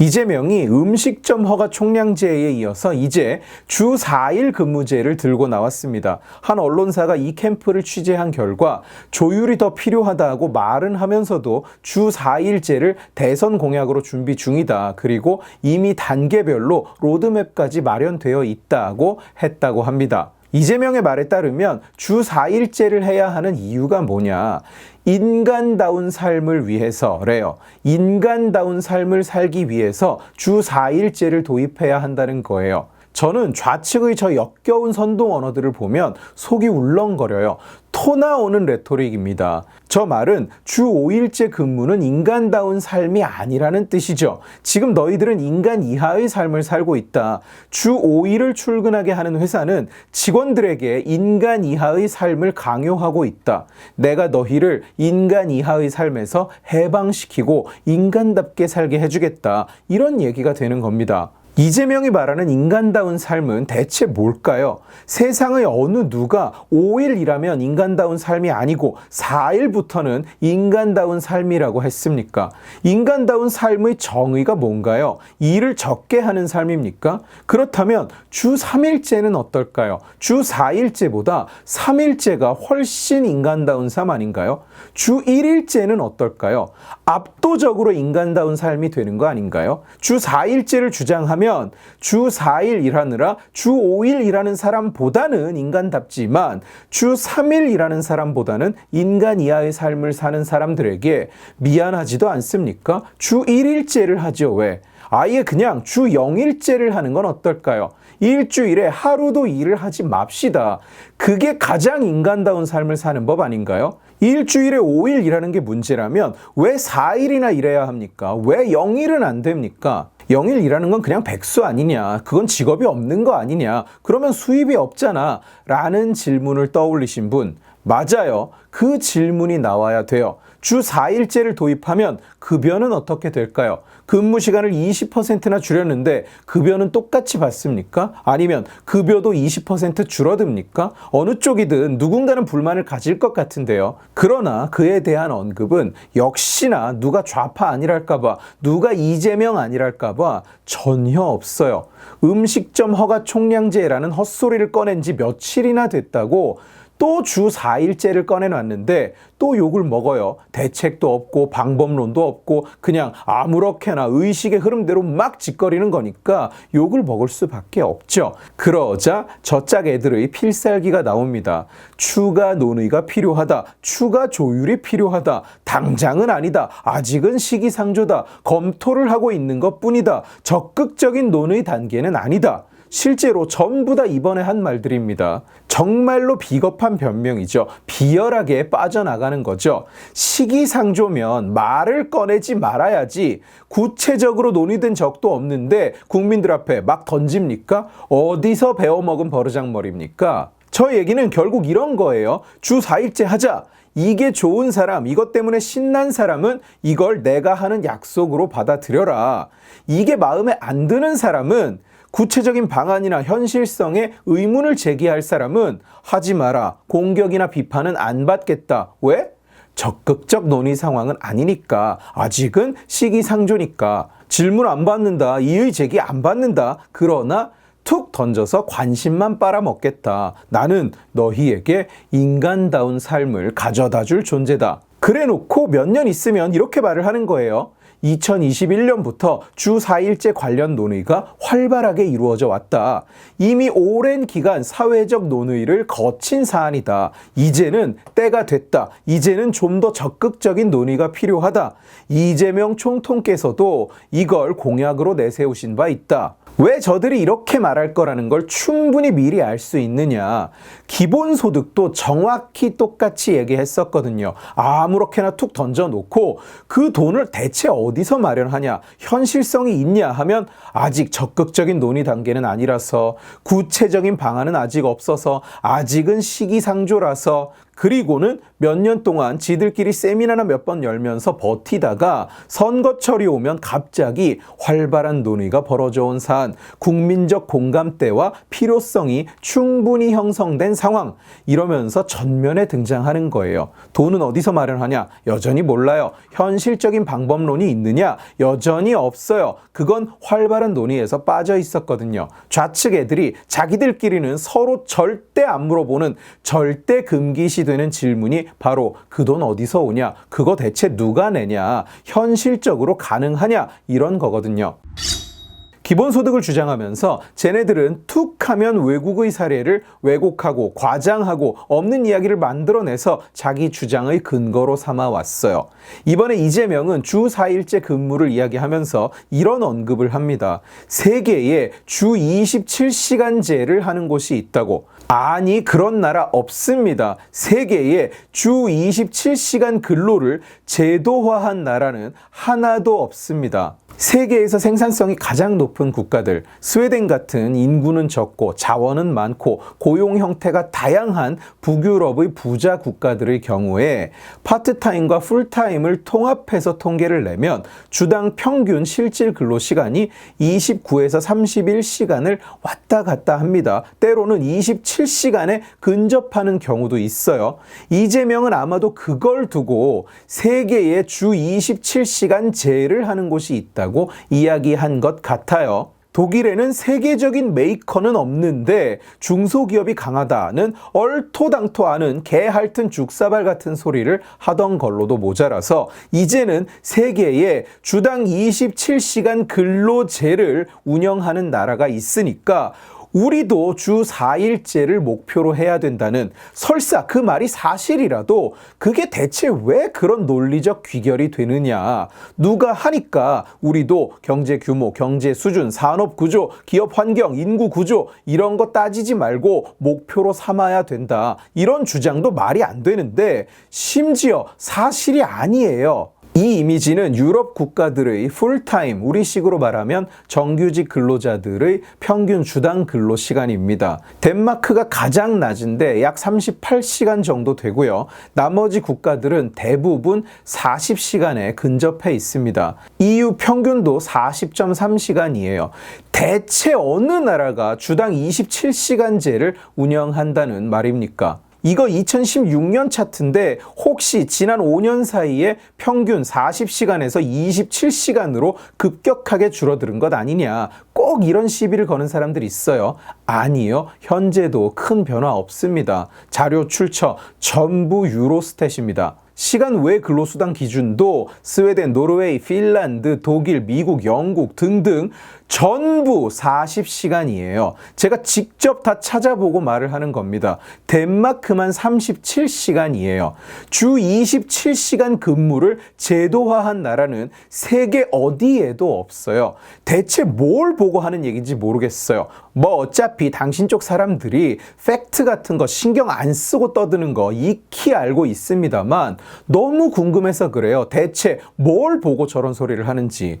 이재명이 음식점 허가 총량제에 이어서 이제 주 4일 근무제를 들고 나왔습니다. 한 언론사가 이 캠프를 취재한 결과 조율이 더 필요하다고 말은 하면서도 주 4일제를 대선 공약으로 준비 중이다. 그리고 이미 단계별로 로드맵까지 마련되어 있다고 했다고 합니다. 이재명의 말에 따르면 주 4일제를 해야 하는 이유가 뭐냐. 인간다운 삶을 위해서래요. 인간다운 삶을 살기 위해서 주 4일제를 도입해야 한다는 거예요. 저는 좌측의 저 역겨운 선동 언어들을 보면 속이 울렁거려요. 토 나오는 레토릭입니다. 저 말은 주 5일제 근무는 인간다운 삶이 아니라는 뜻이죠. 지금 너희들은 인간 이하의 삶을 살고 있다. 주 5일을 출근하게 하는 회사는 직원들에게 인간 이하의 삶을 강요하고 있다. 내가 너희를 인간 이하의 삶에서 해방시키고 인간답게 살게 해주겠다. 이런 얘기가 되는 겁니다. 이재명이 말하는 인간다운 삶은 대체 뭘까요? 세상의 어느 누가 5일 일하면 인간다운 삶이 아니고 4일부터는 인간다운 삶이라고 했습니까? 인간다운 삶의 정의가 뭔가요? 일을 적게 하는 삶입니까? 그렇다면 주 3일제는 어떨까요? 주 4일제보다 3일제가 훨씬 인간다운 삶 아닌가요? 주 1일제는 어떨까요? 압도적으로 인간다운 삶이 되는 거 아닌가요? 주 4일제를 주장하면 주 4일 일하느라 주 5일 일하는 사람보다는 인간답지만 주 3일 일하는 사람보다는 인간 이하의 삶을 사는 사람들에게 미안하지도 않습니까? 주 1일제를 하죠. 왜? 아예 그냥 주 0일제를 하는 건 어떨까요? 일주일에 하루도 일을 하지 맙시다. 그게 가장 인간다운 삶을 사는 법 아닌가요? 일주일에 5일 일하는 게 문제라면 왜 4일이나 일해야 합니까? 왜 0일은 안 됩니까? 0일 일하는 건 그냥 백수 아니냐. 그건 직업이 없는 거 아니냐. 그러면 수입이 없잖아. 라는 질문을 떠올리신 분. 맞아요. 그 질문이 나와야 돼요. 주 4일제를 도입하면 급여는 어떻게 될까요? 근무 시간을 20%나 줄였는데 급여는 똑같이 받습니까? 아니면 급여도 20% 줄어듭니까? 어느 쪽이든 누군가는 불만을 가질 것 같은데요. 그러나 그에 대한 언급은 역시나 누가 좌파 아니랄까봐, 누가 이재명 아니랄까봐 전혀 없어요. 음식점 허가 총량제라는 헛소리를 꺼낸 지 며칠이나 됐다고 또 주 4일제를 꺼내놨는데 또 욕을 먹어요. 대책도 없고 방법론도 없고 그냥 아무렇게나 의식의 흐름대로 막 짓거리는 거니까 욕을 먹을 수밖에 없죠. 그러자 저짝 애들의 필살기가 나옵니다. 추가 논의가 필요하다. 추가 조율이 필요하다. 당장은 아니다. 아직은 시기상조다. 검토를 하고 있는 것 뿐이다. 적극적인 논의 단계는 아니다. 실제로 전부 다 이번에 한 말들입니다. 정말로 비겁한 변명이죠. 비열하게 빠져나가는 거죠. 시기상조면 말을 꺼내지 말아야지 구체적으로 논의된 적도 없는데 국민들 앞에 막 던집니까? 어디서 배워먹은 버르장머리입니까? 저 얘기는 결국 이런 거예요. 주 4일째 하자. 이게 좋은 사람, 이것 때문에 신난 사람은 이걸 내가 하는 약속으로 받아들여라. 이게 마음에 안 드는 사람은 구체적인 방안이나 현실성에 의문을 제기할 사람은 하지 마라. 공격이나 비판은 안 받겠다. 왜? 적극적 논의 상황은 아니니까. 아직은 시기상조니까. 질문 안 받는다. 이의 제기 안 받는다. 그러나 툭 던져서 관심만 빨아먹겠다. 나는 너희에게 인간다운 삶을 가져다 줄 존재다. 그래 놓고 몇 년 있으면 이렇게 말을 하는 거예요. 2021년부터 주 4일제 관련 논의가 활발하게 이루어져 왔다. 이미 오랜 기간 사회적 논의를 거친 사안이다. 이제는 때가 됐다. 이제는 좀 더 적극적인 논의가 필요하다. 이재명 총통께서도 이걸 공약으로 내세우신 바 있다. 왜 저들이 이렇게 말할 거라는 걸 충분히 미리 알 수 있느냐. 기본소득도 정확히 똑같이 얘기했었거든요. 아무렇게나 툭 던져놓고 그 돈을 대체 어디 서 마련하냐. 현실성이 있냐 하면 아직 적극적인 논의 단계는 아니라서 구체적인 방안은 아직 없어서 아직은 시기상조라서 그리고는 몇 년 동안 지들끼리 세미나나 몇 번 열면서 버티다가 선거철이 오면 갑자기 활발한 논의가 벌어져 온 사안, 국민적 공감대와 필요성이 충분히 형성된 상황, 이러면서 전면에 등장하는 거예요. 돈은 어디서 마련하냐? 여전히 몰라요. 현실적인 방법론이 있느냐? 여전히 없어요. 그건 활발한 논의에서 빠져 있었거든요. 좌측 애들이 자기들끼리는 서로 절대 안 물어보는 절대 금기시 되는 질문이 바로 그 돈 어디서 오냐? 그거 대체 누가 내냐? 현실적으로 가능하냐? 이런 거거든요. 기본소득을 주장하면서 쟤네들은 툭 하면 외국의 사례를 왜곡하고 과장하고 없는 이야기를 만들어내서 자기 주장의 근거로 삼아 왔어요. 이번에 이재명은 주 4일째 근무를 이야기하면서 이런 언급을 합니다. 세계에 주 27시간제를 하는 곳이 있다고. 아니, 그런 나라 없습니다. 세계에 주 27시간 근로를 제도화한 나라는 하나도 없습니다. 세계에서 생산성이 가장 높은 국가들, 스웨덴 같은 인구는 적고 자원은 많고 고용 형태가 다양한 북유럽의 부자 국가들의 경우에 파트타임과 풀타임을 통합해서 통계를 내면 주당 평균 실질 근로 시간이 29에서 31시간을 왔다 갔다 합니다. 때로는 27시간에 근접하는 경우도 있어요. 이재명은 아마도 그걸 두고 세계에 주 27시간 제를 하는 곳이 있다고 이야기한 것 같아요. 독일에는 세계적인 메이커는 없는데 중소기업이 강하다는 얼토당토하는 개 핥은 죽사발 같은 소리를 하던 걸로도 모자라서 이제는 세계에 주당 27시간 근로제를 운영하는 나라가 있으니까 우리도 주 4일제를 목표로 해야 된다는 설사 그 말이 사실이라도 그게 대체 왜 그런 논리적 귀결이 되느냐. 누가 하니까 우리도 경제 규모, 경제 수준, 산업 구조, 기업 환경, 인구 구조 이런 거 따지지 말고 목표로 삼아야 된다. 이런 주장도 말이 안 되는데 심지어 사실이 아니에요. 이 이미지는 유럽 국가들의 풀타임, 우리식으로 말하면 정규직 근로자들의 평균 주당 근로 시간입니다. 덴마크가 가장 낮은데 약 38시간 정도 되고요. 나머지 국가들은 대부분 40시간에 근접해 있습니다. EU 평균도 40.3시간이에요. 대체 어느 나라가 주당 27시간제를 운영한다는 말입니까? 이거 2016년 차트인데 혹시 지난 5년 사이에 평균 40시간에서 27시간으로 급격하게 줄어드는 것 아니냐. 꼭 이런 시비를 거는 사람들이 있어요. 아니요. 현재도 큰 변화 없습니다. 자료 출처 전부 유로스탯입니다. 시간 외 근로수당 기준도 스웨덴, 노르웨이, 핀란드, 독일, 미국, 영국 등등 전부 40시간이에요. 제가 직접 다 찾아보고 말을 하는 겁니다. 덴마크만 37시간이에요. 주 27시간 근무를 제도화한 나라는 세계 어디에도 없어요. 대체 뭘 보고 하는 얘기인지 모르겠어요. 뭐 어차피 당신 쪽 사람들이 팩트 같은 거 신경 안 쓰고 떠드는 거 익히 알고 있습니다만 너무 궁금해서 그래요. 대체 뭘 보고 저런 소리를 하는지.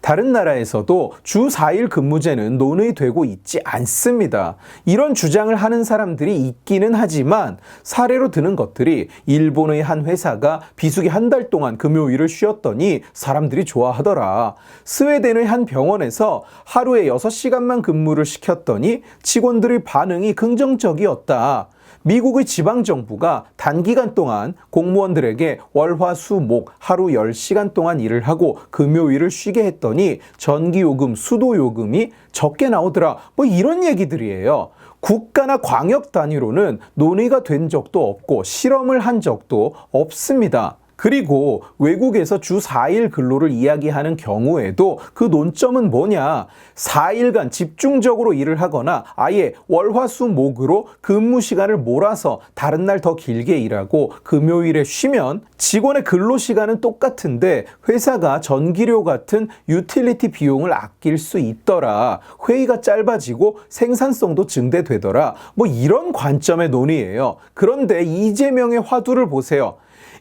다른 나라에서도 주 4일 근무제는 논의되고 있지 않습니다. 이런 주장을 하는 사람들이 있기는 하지만 사례로 드는 것들이 일본의 한 회사가 비수기 한 달 동안 금요일을 쉬었더니 사람들이 좋아하더라. 스웨덴의 한 병원에서 하루에 6시간만 근무를 시켰더니 직원들의 반응이 긍정적이었다. 미국의 지방 정부가 단기간 동안 공무원들에게 월, 화, 수, 목 하루 10시간 동안 일을 하고 금요일을 쉬게 했더니 전기 요금, 수도 요금이 적게 나오더라. 뭐 이런 얘기들이에요. 국가나 광역 단위로는 논의가 된 적도 없고 실험을 한 적도 없습니다. 그리고 외국에서 주 4일 근로를 이야기하는 경우에도 그 논점은 뭐냐? 4일간 집중적으로 일을 하거나 아예 월화수 목으로 근무 시간을 몰아서 다른 날 더 길게 일하고 금요일에 쉬면 직원의 근로 시간은 똑같은데 회사가 전기료 같은 유틸리티 비용을 아낄 수 있더라. 회의가 짧아지고 생산성도 증대되더라. 뭐 이런 관점의 논의예요. 그런데 이재명의 화두를 보세요.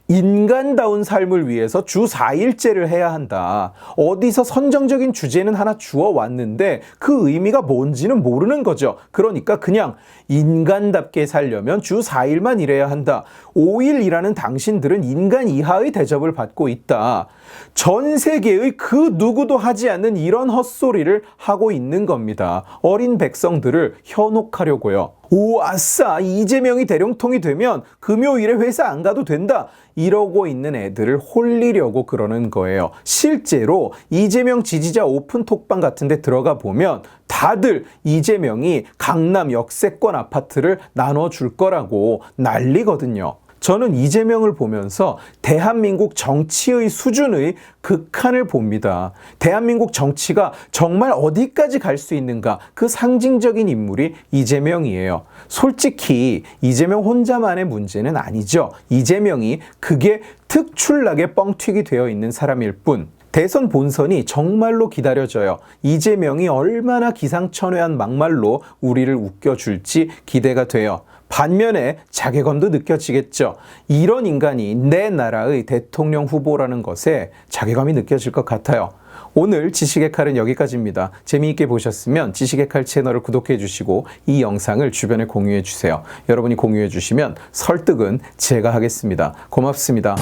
인간다운 삶을 위해서 주 4일째를 해야 한다. 어디서 선정적인 주제는 하나 주어 왔는데 그 의미가 뭔지는 모르는 거죠. 그러니까 그냥 인간답게 살려면 주 4일만 일해야 한다. 5일 일하는 당신들은 인간 이하의 대접을 받고 있다. 전 세계의 그 누구도 하지 않는 이런 헛소리를 하고 있는 겁니다. 어린 백성들을 현혹하려고요. 오, 아싸! 이재명이 대령통이 되면 금요일에 회사 안 가도 된다! 이러고 있는 애들을 홀리려고 그러는 거예요. 실제로 이재명 지지자 오픈 톡방 같은 데 들어가 보면 다들 이재명이 강남 역세권 아파트를 나눠줄 거라고 난리거든요. 저는 이재명을 보면서 대한민국 정치의 수준의 극한을 봅니다. 대한민국 정치가 정말 어디까지 갈 수 있는가 그 상징적인 인물이 이재명이에요. 솔직히 이재명 혼자만의 문제는 아니죠. 이재명이 그게 특출나게 뻥튀기 되어 있는 사람일 뿐. 대선 본선이 정말로 기다려져요. 이재명이 얼마나 기상천외한 막말로 우리를 웃겨줄지 기대가 돼요. 반면에 자괴감도 느껴지겠죠. 이런 인간이 내 나라의 대통령 후보라는 것에 자괴감이 느껴질 것 같아요. 오늘 지식의 칼은 여기까지입니다. 재미있게 보셨으면 지식의 칼 채널을 구독해 주시고 이 영상을 주변에 공유해 주세요. 여러분이 공유해 주시면 설득은 제가 하겠습니다. 고맙습니다.